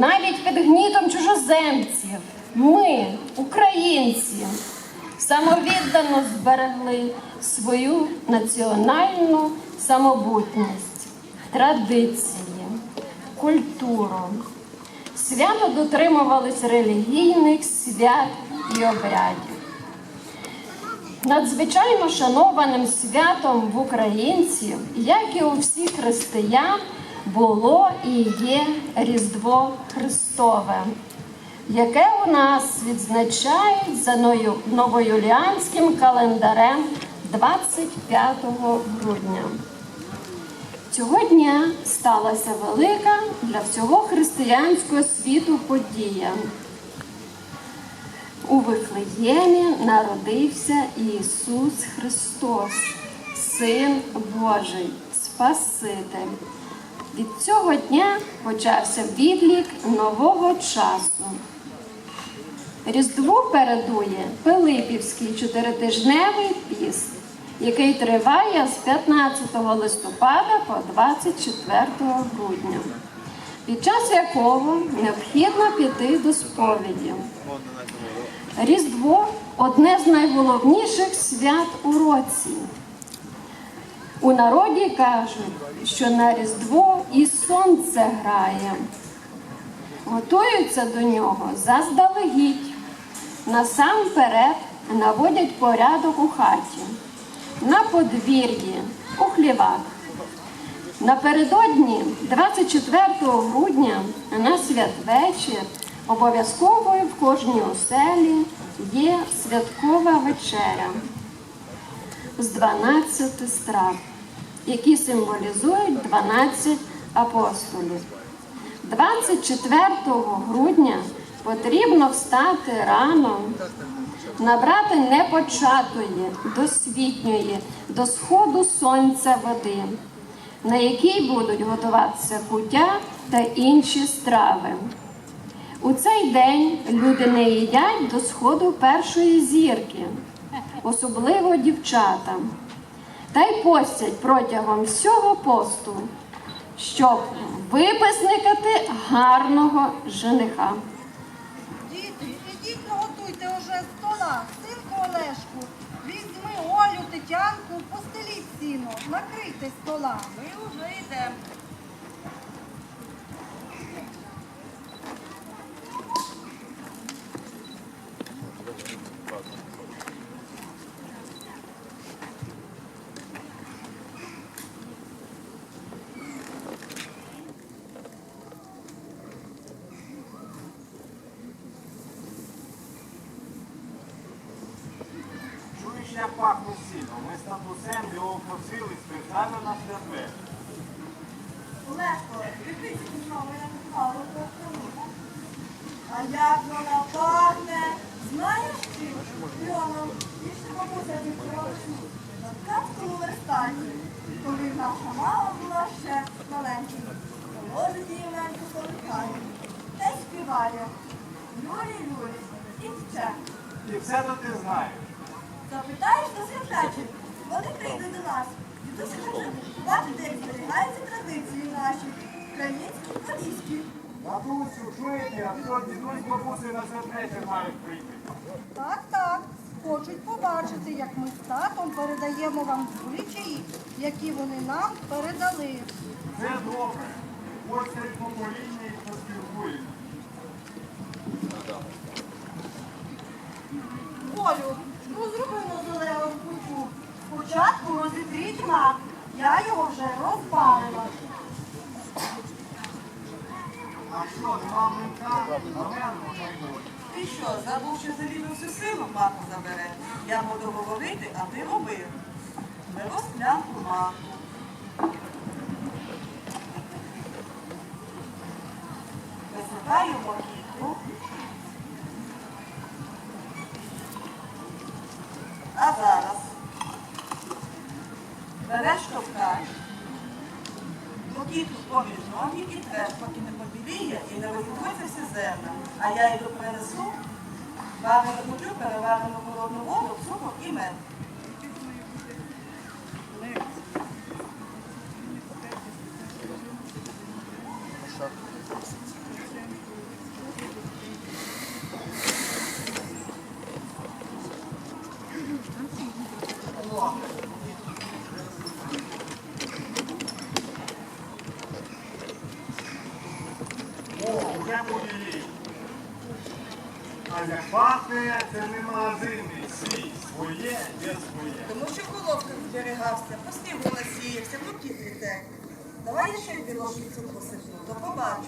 Навіть під гнітом чужоземців ми, українці, самовіддано зберегли свою національну самобутність, традиції, культуру. Свято дотримувались релігійних свят і обрядів. Надзвичайно шанованим святом в українців, як і у всіх християн, було і є Різдво Христове, яке у нас відзначають за новоюліанським календарем 25 грудня. Цього дня сталася велика для всього християнського світу подія. У Вифлеємі народився Ісус Христос, Син Божий, Спаситель. Від цього дня почався відлік нового часу. Різдву передує Пилипівський чотиритижневий піст, який триває з 15 листопада по 24 грудня, під час якого необхідно піти до сповіді. Різдво одне з найголовніших свят у році. У народі кажуть, що на Різдво і сонце грає. Готуються до нього заздалегідь. Насамперед наводять порядок у хаті, на подвір'ї, у хлівах. Напередодні, 24 грудня, на святвечір, обов'язково в кожній оселі є святкова вечеря з 12 страв, які символізують 12 апостолів. 24 грудня потрібно встати рано, набрати непочатої, досвітньої, до сходу сонця води, на якій будуть готуватися куття та інші страви. У цей день люди не їдять до сходу першої зірки, особливо дівчата, та й постять протягом всього посту, щоб виписникати гарного жениха. Діти, ідіть приготуйте уже стола. Синку Олешку, візьми Олю, Тетянку, постеліть сіно, накрийте стола. Ми вже йдемо. Чуєш, як пахне сіном? Ми з татусем його просили спеціально на святе. Легко, дивіться, знову я не знала про це. А як вона пахне? Знаєш чим? Льоном, і ще бабуся відкрою. На ткацькому верстаті, коли наша мама була ще маленькою. Положить її меншу колихаю. Та й співає. Юрі, Юрі, і вче. І все то ти знаєш. Запитаєш до святечі, вони прийдуть до нас. Дідусь каже, бачите, як зберігаються традиції наші, українські, поліські. Бабусю, чуєте, а що дідусь бабусі на святвечір мають прийти? Так, так. Хочуть побачити, як ми з татом передаємо вам звичаї, які вони нам передали. Це добре. Ось цей покоління і поспілкується. Олю, ну зроби на зеленому кучу. Розітріть мак. Я його вже розпалила. А що, вам. Ти що, забув, що залізу всю силу маку забере? Я буду говорити, а ти роби. Беру склянку маку. Товкач, мокітку поміж ноги і треш, поки не побіліє і не розбудуться всі зерна. А я йду принесу, варену кучу, переварену холодну воду, цукор і мед. Тому що колодка зберігався, по снігу насіявся, руки плітек. Давай я ще ложки цукру сипну, то побачиш.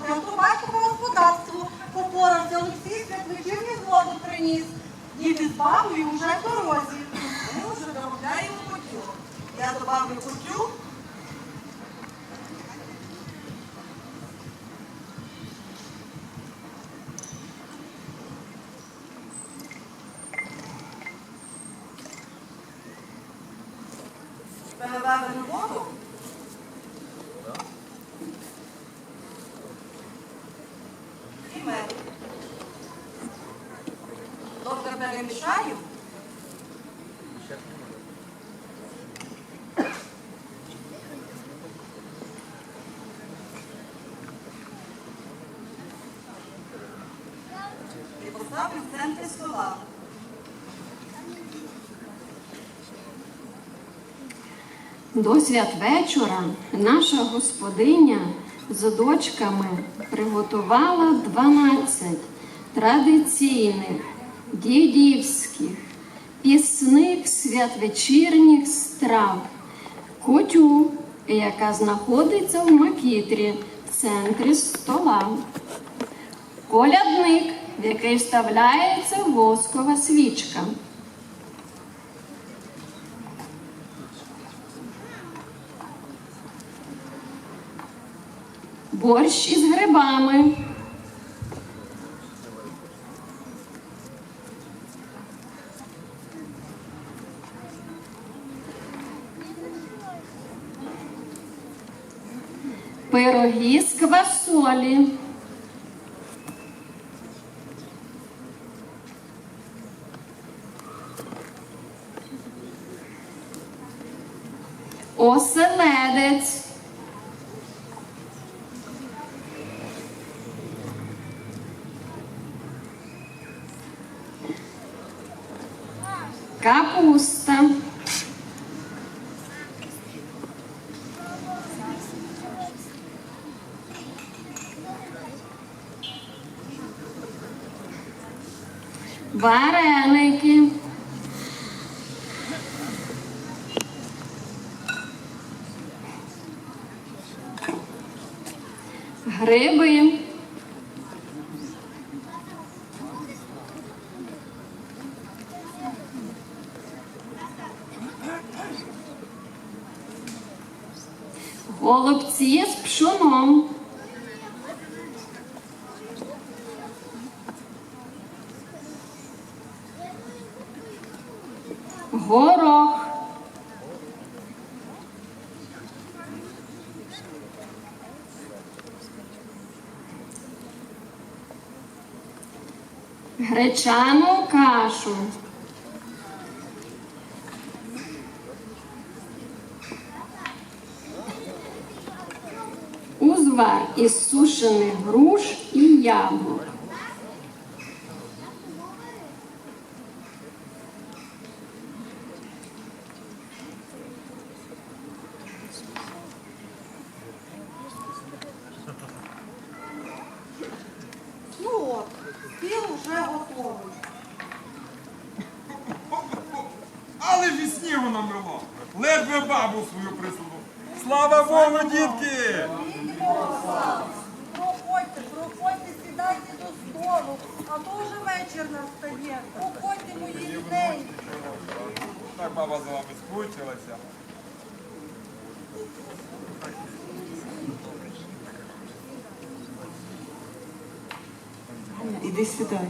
То батько по господарству попорався, Олексій святвечірні воду приніс. Діти з бабою вже в дорозі. Ми вже доробляємо кутю. Я добавлю кутю. Переварену воду. І мед. Добре перемішаю. І поставлю в центрі стола. До святвечора наша господиня з дочками приготувала 12 традиційних дідівських пісних святвечірніх страв. Котю, яка знаходиться в макітрі в центрі стола. Колядник, в який вставляється воскова свічка. Борщ із грибами. Пироги з квасолі. Оселедець. Капуста. Вареники. Гриби. Голубці з пшоном. Горох. Гречану кашу. Узвар із сушених груш і яблук. Ну от, стіл вже готовий. Але ж і снігу намело. Ледве бабу свою присунув. Слава Богу, дітки! Проходьте, проходьте, сідайте до столу, а то вже вечір її рідненькі. Так баба за вами скучилася. Іди сідай.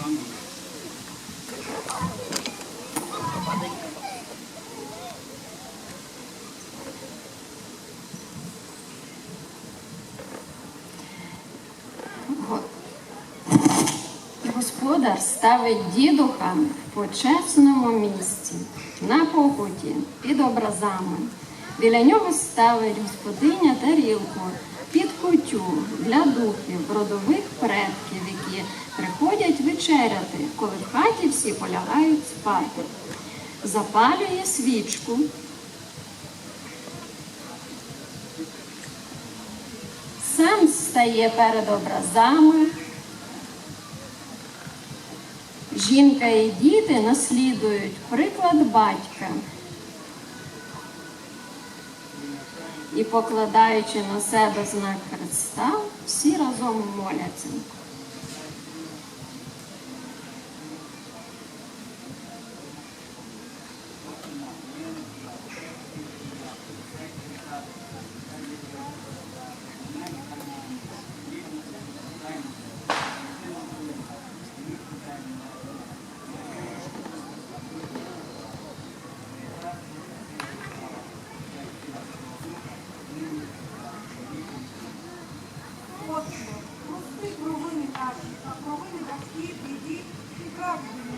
Пан вік, і пан вік. Господар ставить дідуха в почесному місці, на покуті, під образами. Біля нього ставить господиня тарілку під кутю для духів, родових предків, які приходять вечеряти, коли в хаті всі полягають спати. Запалює свічку, сам стає перед образами. Жінка і діти наслідують приклад батька і, покладаючи на себе знак Христа, всі разом моляться.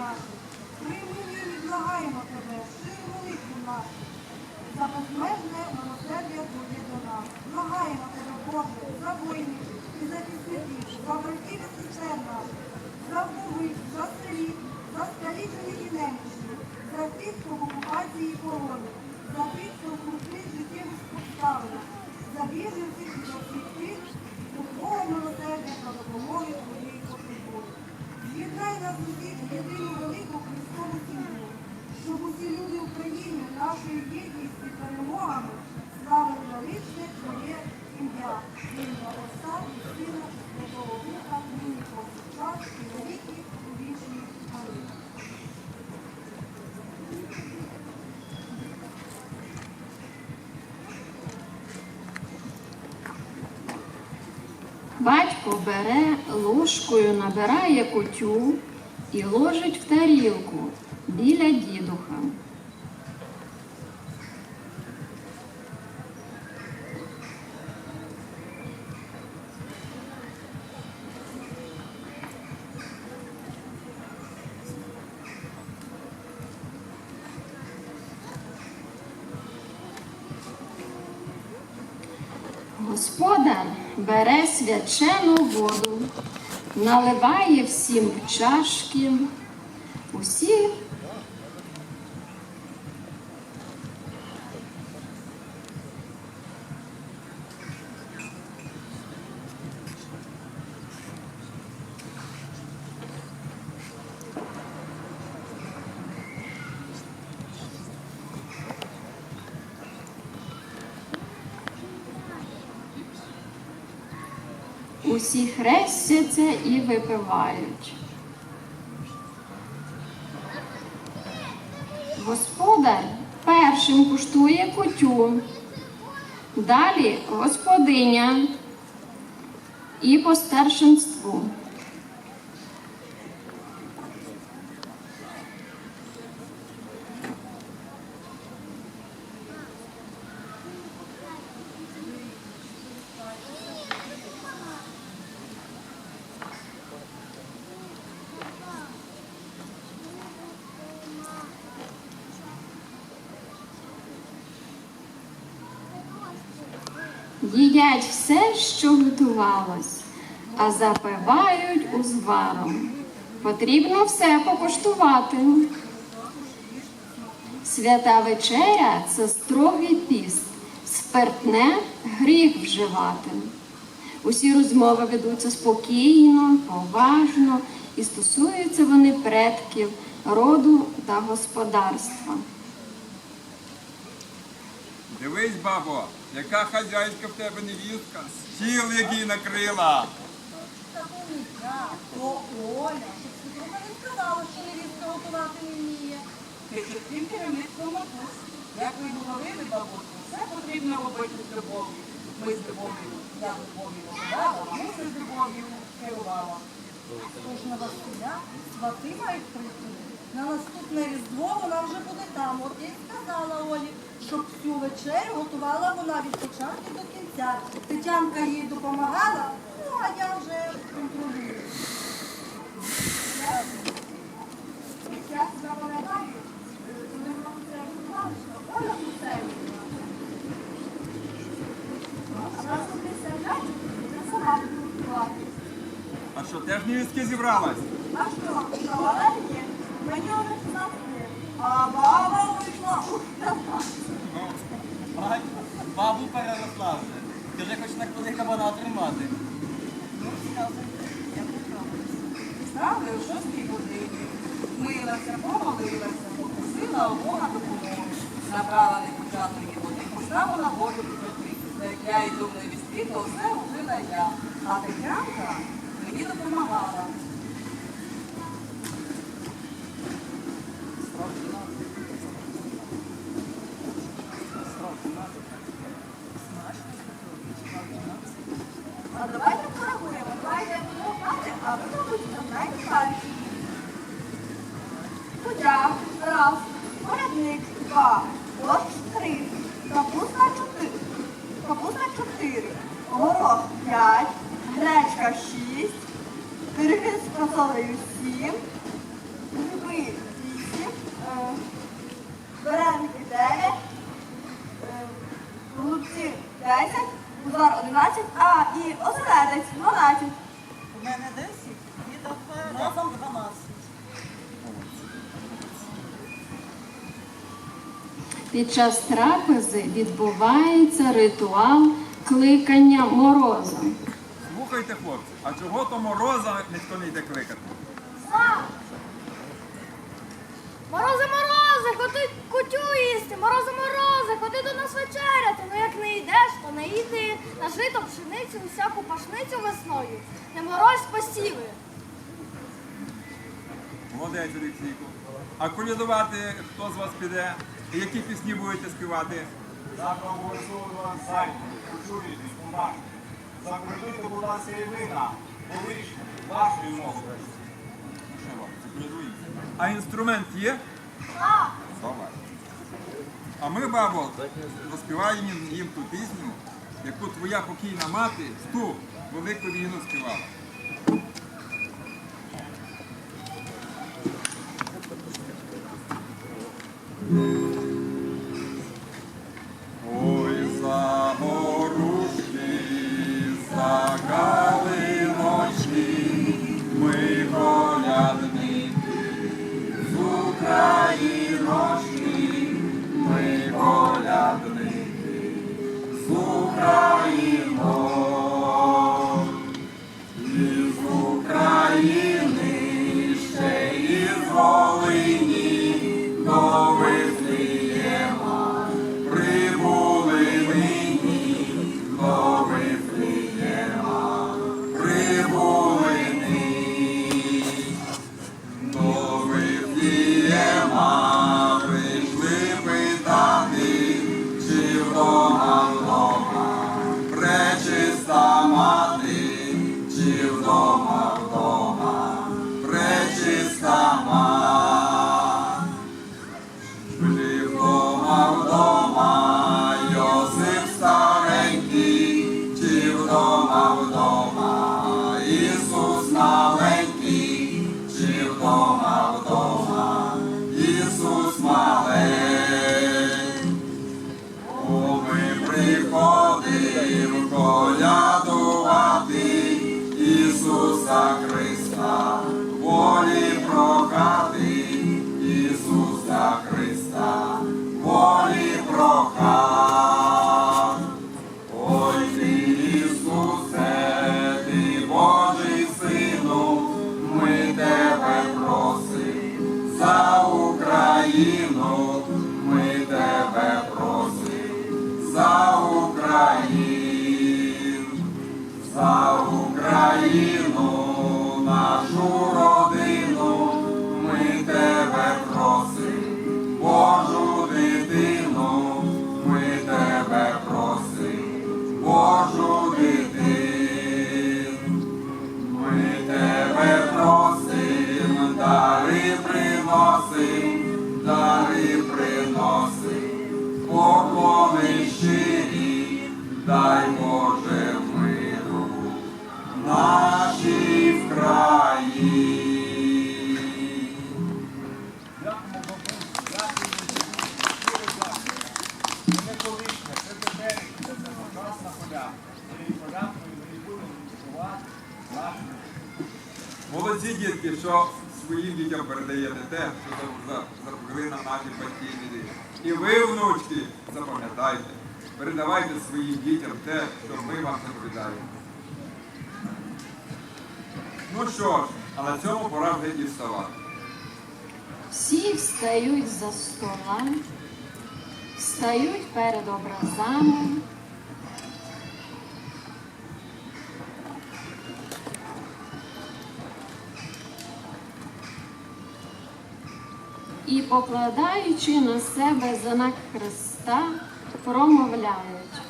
Прадідів наших. Ми милі відлагаємо тебе, шири молитву нашу. За безмежне милосердя Твоє до нас. Благаємо тебе, Боже, за воїнів і захисників, за братів і сестер наших, за вдових, за сиріт, за скалічених і немічних, за тих, хто в окупації і полоні, за тих, хто в крутих життєвих обставинах, за біженців і за всіх тих, у Твого милосердя та допомоги. З'єднай нас усіх в єдину велику Христову сім'ю, щоб усі люди України нашою єдністю і перемогами славили величне Твоє ім'я. Ім'я Отця і Сина Батько бере ложкою, набирає кутю і ложить в тарілку біля дідуха. Свячену воду, наливає всім в чашки, усі Усі хрестяться і випивають. Господар першим куштує кутю, далі господиня і по старшинству. Їдять все, що готувалось, а запивають узваром. Потрібно все покуштувати. Свята вечеря це строгий піст, спиртне гріх вживати. Усі розмови ведуться спокійно, поважно і стосуються вони предків, роду та господарства. Дивись, бабо, яка хазяйська в тебе невістка, стіл який накрила. То Оля, щоб свекруха не сказала, що невістка готувати не вміє. Хитрим керівництвом матусь. Як ви говорили, бабусю, все потрібно робити з любов'ю. Ми з любов'ю, я з любов'ю готувала, муся з любов'ю керувала. Тож на Василя свати мають прийти. На наступне різдво вона вже буде там. От я сказала Олі, щоб всю вечерю готувала вона від початку до кінця. Тетянка їй допомагала, ну а я вже контролюю. Я, себе пам'ятаю, коли вона це Оля Гусевна. А нас сядять, я сама буду. А що, теж невістки зібралась? А що, школа є? Мені вже 16 років. А баба вийшла у 15. Бабу переросла вже. Ти хоч на коли кабана отримати. Ну, сказуй, я поправлюсь. Ставлю в шостій годині. Милася, помолилася, попросила у Бога допомоги. Набрала непочатої води, поставила воду підпити. Як я йду в невісті, то все робила я. А Тетянка мені допомагала. Фасолею, сім, гриби, вісім, е, вареники, дев'ять, голубці, десять, узор, одинадцять, а, і оселедець, дванадцять. У мене 10 і разом 12. Під час трапези відбувається ритуал кликання мороза. Слухайте, хлопці, а чого то мороза ніхто не йде кликати? Сам! Морози, морози, ходи кутю їсти, морози, морози, ходи до нас вечеряти. Ну як не йдеш, то не йди. На жито, пшеницю, всяку пашницю весною. Не морозь посіви. Молодець, Олексійку. А колядувати хто з вас піде? І які пісні будете співати? Завтра обов'язково до вас сайт, почуєте, спонтанно. Закрутуйте, будь ласка, вина, вам, це колядуємо. А інструмент є? Так. Давай. А ми, бабо, заспіваємо їм, ту пісню, яку твоя покійна мати в ту велику війну співала. Ой, Ісуса Христа, волі дай Боже миру нашій країні. Це не колишнє, це тепер, прекрасна поля. Відчувати нашу Молодці дітки, що своїм дітям передаєте те, що заповіли нам наші і діди. І ви, внучки, запам'ятайте, передавайте своїм дітям те, що ми вам заповідаємо. Ну що ж, а на цьому пора вже і вставати. Всі встають за стола, встають перед образами. І, покладаючи на себе знак Христа, промовляють.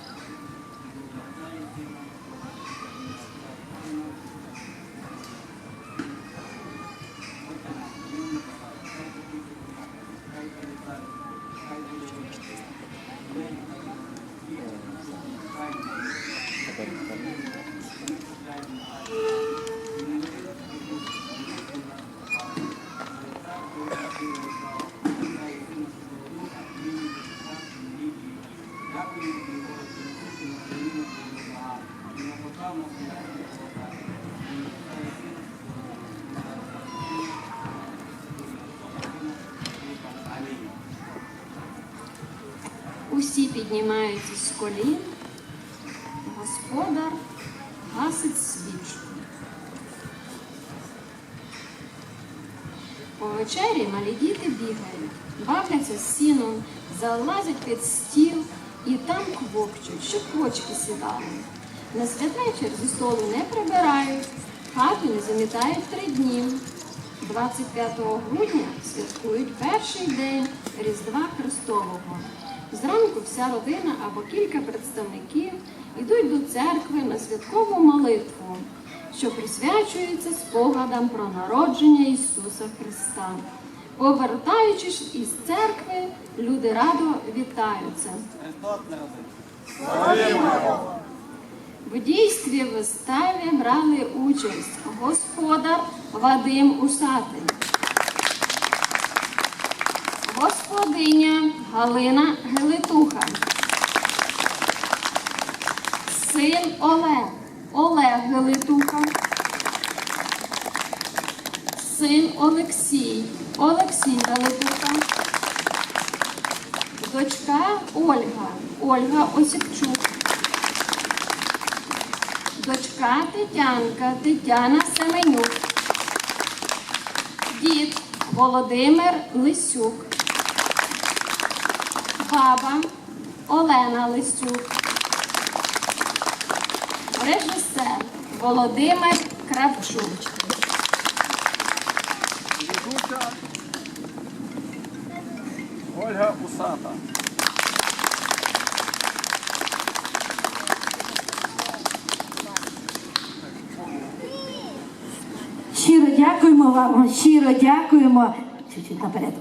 Усі піднімаються з колін, господар гасить свічку. По вечері малі діти бігають, бавляться з сіном, залазять під стіл і там квокчуть, щоб квочки сідали. На святвечір зі столу не прибирають, хату не замітають три дні. 25 грудня святкують перший день Різдва Христового. Зранку вся родина або кілька представників йдуть до церкви на святкову молитву, що присвячується спогадам про народження Ісуса Христа. Повертаючись із церкви, люди радо вітаються. В дійстві виставі брали участь господар Вадим Усатий, господиня Галина Гелитуха, син Олег Олег Гелитуха, син Олексій Олексій Гелитуха, дочка Ольга Ольга Осіпчук. Дочка Тетянка Тетяна Семенюк. Дід Володимир Лисюк. Баба Олена Лисюк. Режисер Володимир Кравчук. Ведуча Ольга Усата. Щиро дякуємо вам, щиро дякуємо. Чуть-чуть наперед.